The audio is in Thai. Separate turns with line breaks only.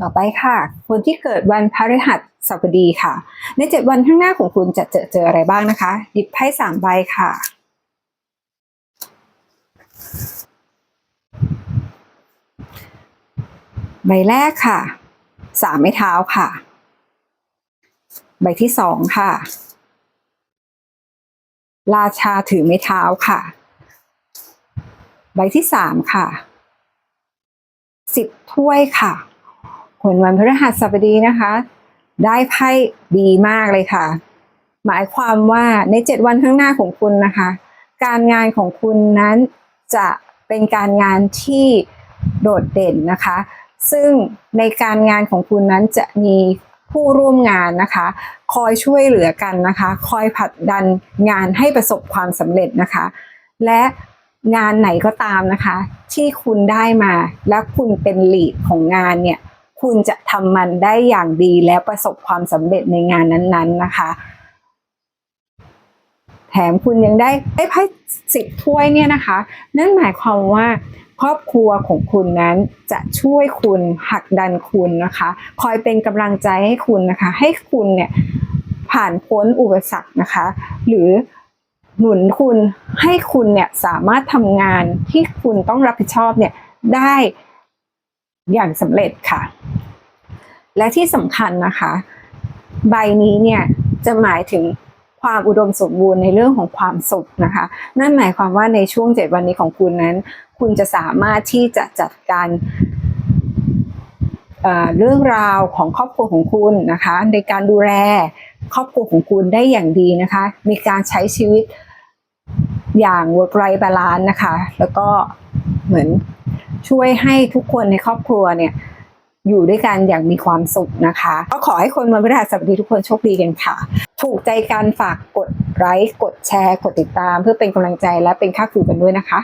ต่อไปค่ะ คนที่เกิดวันพฤหัสบดีค่ะ ในเจ็ดวันข้างหน้าของคุณจะเจอเจออะไรบ้างนะคะหยิบไพ่สามใบค่ะ ใบแรกค่ะสามไม้เท้าค่ะ ใบที่สองค่ะ ราชาถือไม้เท้าค่ะ ใบที่สามค่ะสิบถ้วยค่ะ ผลวันพฤหัสบดีนะคะ ได้ไพ่ดีมากเลยค่ะ หมายความว่าในเจ็ดวันข้างหน้าของคุณนะคะ การงานของคุณนั้นจะเป็นการงานที่โดดเด่นนะคะ ซึ่งในการงานของคุณนั้นจะมีผู้ร่วมงานนะคะ คอยช่วยเหลือกันนะคะ คอยผลักดันงานให้ประสบความสำเร็จนะคะ และงานไหนก็ตามนะคะ ที่คุณได้มาและคุณเป็นลีดของงานเนี่ย คุณจะทำมันได้อย่างดีแล้วประสบความสำเร็จในงานนั้น ๆนะคะ แถมคุณยังได้ได้ไพ่สิบถ้วยเนี่ยนะคะ นั่นหมายความว่าครอบครัวของคุณนั้นจะช่วยคุณผลักดันคุณนะคะ คอยเป็นกำลังใจให้คุณนะคะ ให้คุณเนี่ยผ่านพ้นอุปสรรคนะคะ หรือหนุนคุณให้คุณเนี่ยสามารถทำงานที่คุณต้องรับผิดชอบเนี่ยได้ อย่างสำเร็จค่ะ และที่สำคัญนะคะ ใบนี้เนี่ยจะหมายถึงความอุดมสมบูรณ์ในเรื่องของความสุขนะคะ นั่นหมายความว่าในช่วงเจ็ดวันนี้ของคุณนั้น คุณจะสามารถที่จะจัดการเเรื่องราวของครอบครัวของคุณนะคะ ในการดูแลครอบครัวของคุณได้อย่างดีนะคะ มีการใช้ชีวิตอย่าง work life balance นะคะ แล้วก็เหมือน ช่วยให้ทุกคนในครอบครัวเนี่ยอยู่ด้วยกันอย่างมีความสุขนะคะ ก็ขอให้คนวันพฤหัสบดีทุกคนโชคดีกันค่ะ ถูกใจการฝากกดไลค์กดแชร์ กดติดตาม เพื่อเป็นกำลังใจและเป็นค่าคือกันด้วยนะคะ